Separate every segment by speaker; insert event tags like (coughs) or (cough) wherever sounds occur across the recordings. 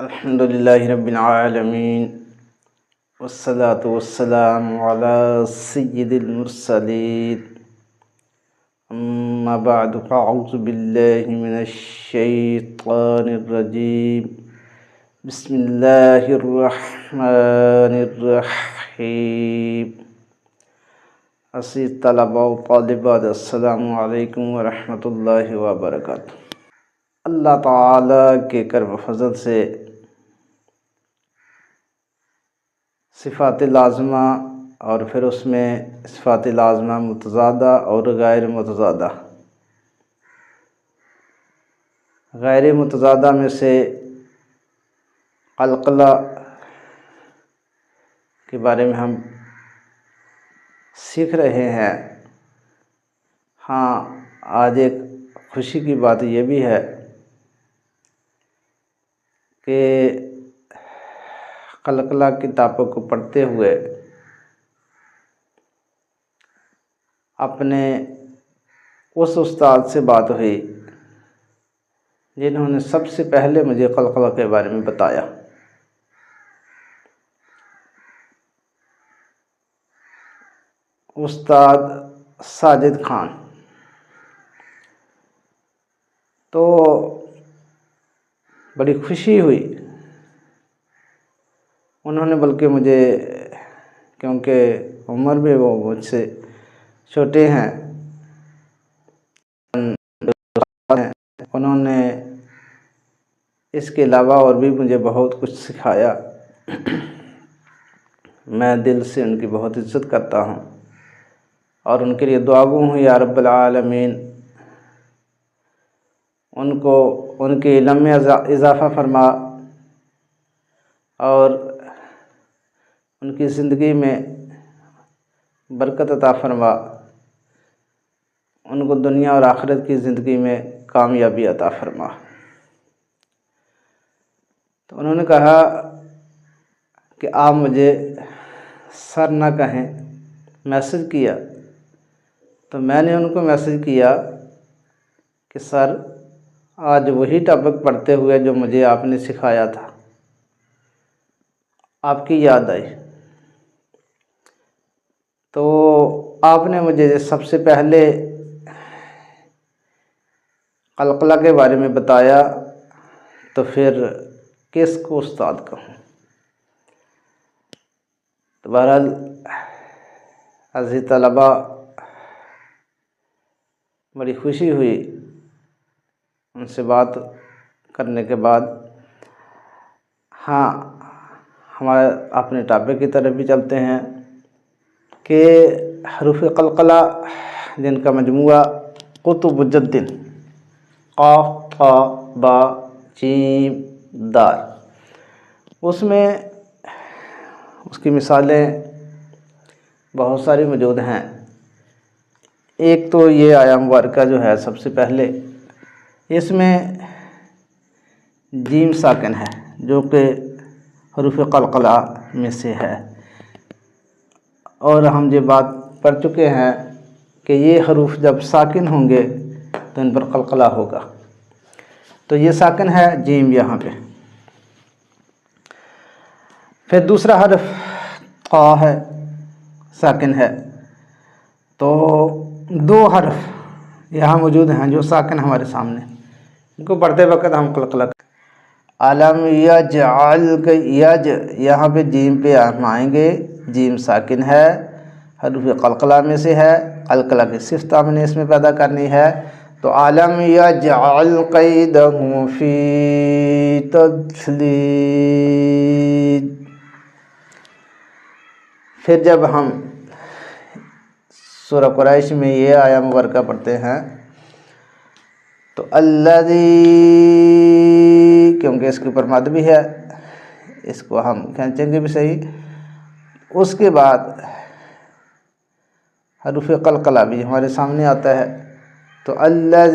Speaker 1: الحمد لله رب العالمين والصلاة والسلام على سيد المرسلين. أما بعد فأعوذ بالله من الشيطان الرجيم. بسم الله الرحمن الرحيم. عزیز طلباء و طالبات السلام علیکم ورحمۃ اللہ وبرکاتہ اللہ تعالیٰ کے کرم فضل سے صفات لازمہ اور پھر اس میں صفات لازمہ متضادہ اور غیر متضادہ۔ غیر متضادہ میں سے قلقلہ کے بارے میں ہم سیکھ رہے ہیں۔ ہاں آج ایک خوشی کی بات یہ بھی ہے کہ قلقلہ کتابوں کو پڑھتے ہوئے اپنے اس استاد سے بات ہوئی جنہوں نے سب سے پہلے مجھے قلقلہ کے بارے میں بتایا۔ استاد ساجد خان۔ تو بڑی خوشی ہوئی انہوں نے بلکہ مجھے کیونکہ عمر میں وہ مجھ سے چھوٹے ہیں، انہوں نے اس کے علاوہ اور بھی مجھے بہت کچھ سکھایا۔ میں دل سے ان کی بہت عزت کرتا ہوں اور ان کے لیے دعا گو ہوں، یا رب العالمین۔ ان کو ان کے علم میں اضافہ فرما اور ان کی زندگی میں برکت عطا فرما۔ ان کو دنیا اور آخرت کی زندگی میں کامیابی عطا فرما۔ تو انہوں نے کہا کہ آپ مجھے سر نہ کہیں، میسج کیا۔ تو میں نے ان کو میسج کیا کہ سر، آج وہی ٹاپک پڑھتے ہوئے جو مجھے آپ نے سکھایا تھا، آپ کی یاد آئی۔ تو آپ نے مجھے سب سے پہلے قلقلہ کے بارے میں بتایا تو پھر کس کو استاد کہوں؟ تو بہرحال عزیز طلباء بڑی خوشی ہوئی ان سے بات کرنے کے بعد۔ ہاں ہمارے اپنے ٹاپک کی طرف بھی چلتے ہیں۔ کہ حروف قلقلہ جن کا مجموعہ، قطب الدین قاف، قا، با چیم دار۔ اس میں اس کی مثالیں بہت ساری موجود ہیں۔ ایک تو یہ آیا مبارکہ جو ہے سب سے پہلے، اس میں جیم ساکن ہے، جو کہ حروف قلقلہ میں سے ہے۔ اور ہم یہ بات پڑھ چکے ہیں کہ یہ حروف جب ساکن ہوں گے تو ان پر قلقلہ ہوگا۔ تو یہ ساکن ہے جیم یہاں پہ۔ پھر دوسرا حرف قا ہے، ساکن ہے۔ تو دو حرف یہاں موجود ہیں جو ساکن ہمارے سامنے۔ ان کو پڑھتے وقت ہم قلقلہ۔ علم یج یج، یہاں پہ جیم پہ ہم آئیں گے۔ جیم ساکن ہے، حروف قلقلہ میں سے ہے، قلقلہ کی صفت ہم نے اس میں پیدا کرنی ہے۔ تو عالم یجعل قیدہ فی تدلید پھر جب ہم سورہ قریش میں یہ آیا مبارکہ پڑھتے ہیں، تو اللہ کیونکہ اس کے اوپر مد بھی ہے، اس کو ہم کھینچیں گے بھی صحیح۔ اس کے بعد حروف قلقلہ بھی ہمارے سامنے آتا ہے۔ تو اللہ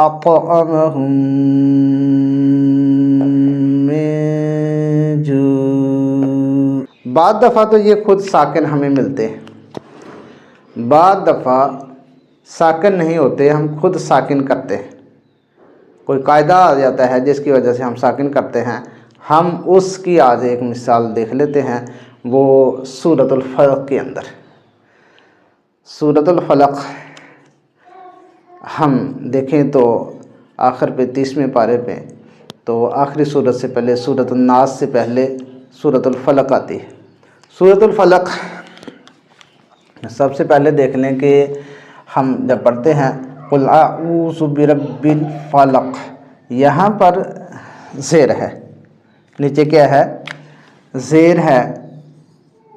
Speaker 1: اطعمہم من جو بعد دفعہ تو یہ خود ساکن ہمیں ملتے ہیں۔ بعد دفعہ ساکن نہیں ہوتے، ہم خود ساکن کرتے ہیں۔ کوئی قاعدہ آ جاتا ہے جس کی وجہ سے ہم ساکن کرتے ہیں۔ ہم اس کی آج ایک مثال دیکھ لیتے ہیں، وہ صورت الفلق کے اندر۔ صورت الفلق ہم دیکھیں تو آخر پہ، تیسویں پارے پہ، تو آخری صورت سے پہلے صورت الناس سے پہلے صورت الفلق آتی ہے۔ صورت الفلق سب سے پہلے دیکھ لیں کہ ہم جب پڑھتے ہیں، قل اعوذ برب الفلق، یہاں پر زیر ہے۔ نیچے کیا ہے؟ زیر ہے۔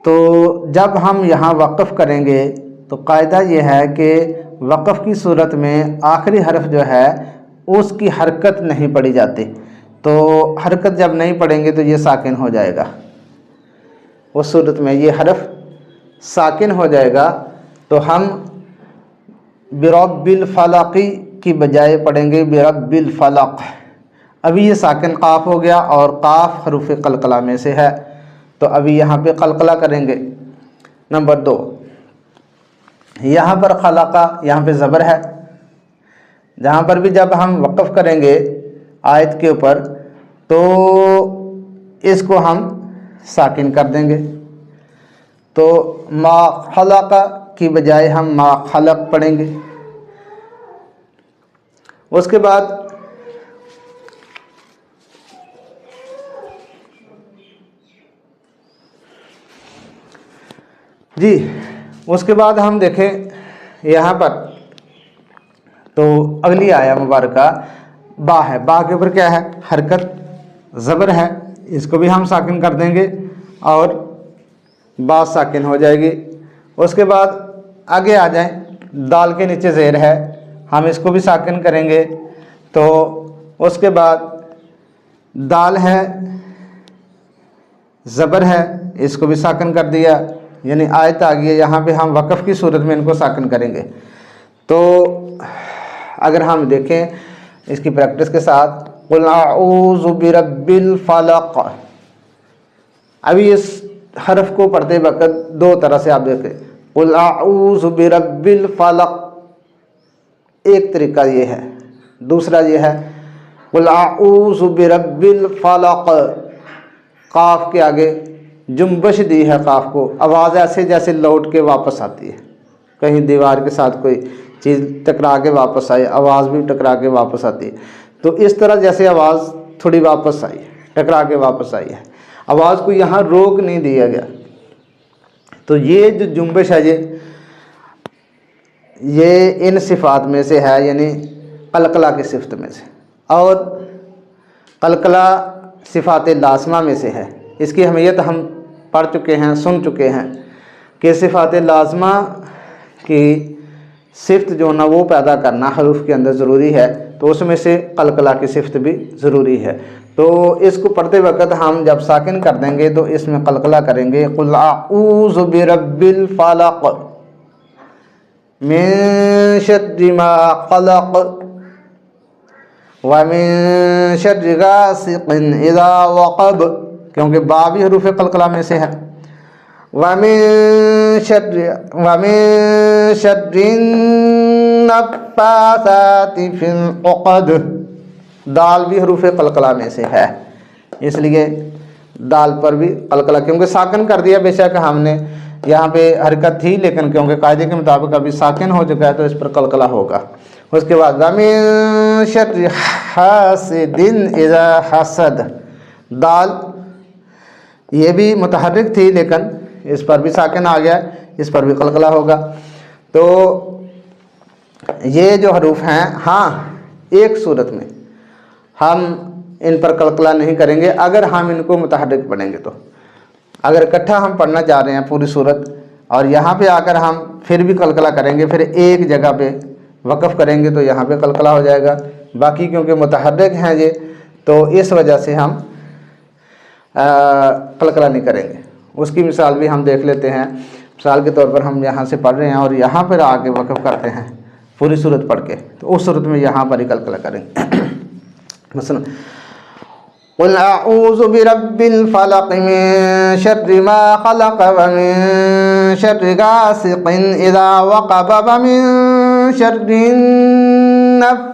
Speaker 1: تو جب ہم یہاں وقف کریں گے، تو قاعدہ یہ ہے کہ وقف کی صورت میں آخری حرف جو ہے، اس کی حرکت نہیں پڑی جاتی۔ تو حرکت جب نہیں پڑیں گے، تو یہ ساکن ہو جائے گا۔ اس صورت میں یہ حرف ساکن ہو جائے گا۔ تو ہم برب الفلقی کی بجائے پڑھیں گے برب الفلق ابھی یہ ساکن قاف ہو گیا اور قاف حروف قلقلہ میں سے ہے۔ تو ابھی یہاں پہ قلقلہ کریں گے۔ نمبر دو۔ یہاں پر خلاقہ یہاں پہ زبر ہے۔ جہاں پر بھی جب ہم وقف کریں گے آیت کے اوپر، تو اس کو ہم ساکن کر دیں گے۔ تو ما خلق کی بجائے ہم ما خلق پڑھیں گے۔ اس کے بعد جی اس کے بعد ہم دیکھیں یہاں پر۔ تو اگلی آیا مبارکہ، با ہے۔ با کے اوپر کیا ہے؟ حرکت، زبر ہے۔ اس کو بھی ہم ساکن کر دیں گے اور با ساکن ہو جائے گی۔ اس کے بعد آگے آ جائیں۔ دال کے نیچے زیر ہے۔ ہم اس کو بھی ساکن کریں گے۔ تو اس کے بعد دال ہے، زبر ہے۔ اس کو بھی ساکن کر دیا۔ یعنی آیت آ گئی یہاں پہ ہم وقف کی صورت میں ان کو ساکن کریں گے۔ تو اگر ہم دیکھیں اس کی پریکٹس کے ساتھ، قل اعوذ برب الفلق۔ ابھی اس حرف کو پڑھتے وقت دو طرح سے آپ دیکھیں۔ قل اعوذ برب الفلق۔ ایک طریقہ یہ ہے، دوسرا یہ ہے، قل اعوذ برب الفلق۔ قاف کے آگے جنبش دی ہے قاف کو۔ آواز ایسے جیسے لوٹ کے واپس آتی ہے۔ کہیں دیوار کے ساتھ کوئی چیز ٹکرا کے واپس آئی، آواز بھی ٹکرا کے واپس آتی ہے۔ تو اس طرح جیسے آواز تھوڑی واپس آئی، ٹکرا کے واپس آئی ہے۔ آواز کو یہاں روک نہیں دیا گیا۔ تو یہ جو جنبش ہے، یہ یہ ان صفات میں سے ہے یعنی قلقلہ کی صفت میں سے۔ اور قلقلہ صفات لازمہ میں سے ہے۔ اس کی اہمیت ہم پڑھ چکے ہیں، سن چکے ہیں کہ صفات لازمہ کی صفت جو نا وہ پیدا کرنا حروف کے اندر ضروری ہے، تو اس میں سے قلقلہ کی صفت بھی ضروری ہے۔ تو اس کو پڑھتے وقت ہم جب ساکن کر دیں گے تو اس میں قلقلہ کریں گے۔ قل اعوذ برب الفلق من شر ما قلق ومن شر غاسق اذا وقب۔ کیونکہ با بھی حروف قلقلہ میں سے ہے ومن شر ومن شر النفاثات في العقد۔ دال بھی حروف قلقلہ میں سے ہے۔ اس لیے دال پر بھی قلقلہ کیونکہ ساکن کر دیا بے شک ہم نے۔ یہاں پہ حرکت تھی لیکن کیونکہ قاعدے کے مطابق ابھی ساکن ہو چکا ہے تو اس پر قلقلہ ہوگا۔ اس کے بعد ومن شر حاسد اذا حسد۔ دال یہ بھی متحرک تھی لیکن اس پر بھی ساکن آ گیا، اس پر بھی قلقلہ ہوگا۔ تو یہ جو حروف ہیں ہاں ایک صورت میں ہم ان پر قلقلہ نہیں کریں گے۔ اگر ہم ان کو متحرک پڑھیں گے تو۔ اگر اکٹھا ہم پڑھنا چاہ رہے ہیں پوری صورت اور یہاں پہ آ کر ہم پھر بھی قلقلہ کریں گے، پھر ایک جگہ پہ وقف کریں گے تو یہاں پہ قلقلہ ہو جائے گا۔ باقی کیونکہ متحرک ہیں یہ، تو اس وجہ سے ہم قلقلہ نہیں کریں گے۔ اس کی مثال بھی ہم دیکھ لیتے ہیں۔ مثال کے طور پر ہم یہاں سے پڑھ رہے ہیں اور یہاں پر آ کے وقف کرتے ہیں۔ پوری صورت پڑھ کے۔ تو اس صورت میں یہاں پر ہی قلقلہ کریں۔ گے (coughs) مثلا، قل اعوذ برب الفلق من شر ما خلق ومن شر غاسق اذا وقب ومن شر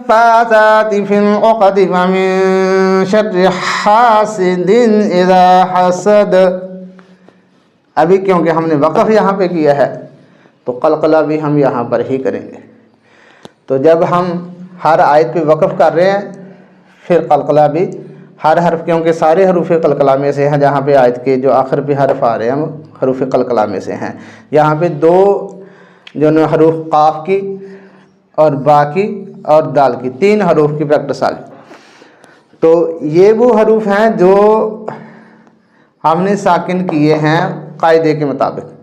Speaker 1: والنفاثات في العقد ومن شر حاسد اذا حسد۔ ابھی کیونکہ ہم نے وقف یہاں پہ کیا ہے، تو قلقلہ بھی ہم یہاں پر ہی کریں گے۔ تو جب ہم ہر آیت پہ وقف کر رہے ہیں، پھر قلقلہ بھی ہر حرف، کیونکہ سارے حروف قلقلہ میں سے ہیں۔ جہاں پہ آیت کے جو آخر پہ حرف آ رہے ہیں حروف قلقلہ میں سے ہیں۔ یہاں پہ دو جو حروف قاف کی اور باقی اور دال کی، تین حروف کی پریکٹس آ گئی۔ تو یہ وہ حروف ہیں جو ہم نے ساکن کیے ہیں قاعدے کے مطابق۔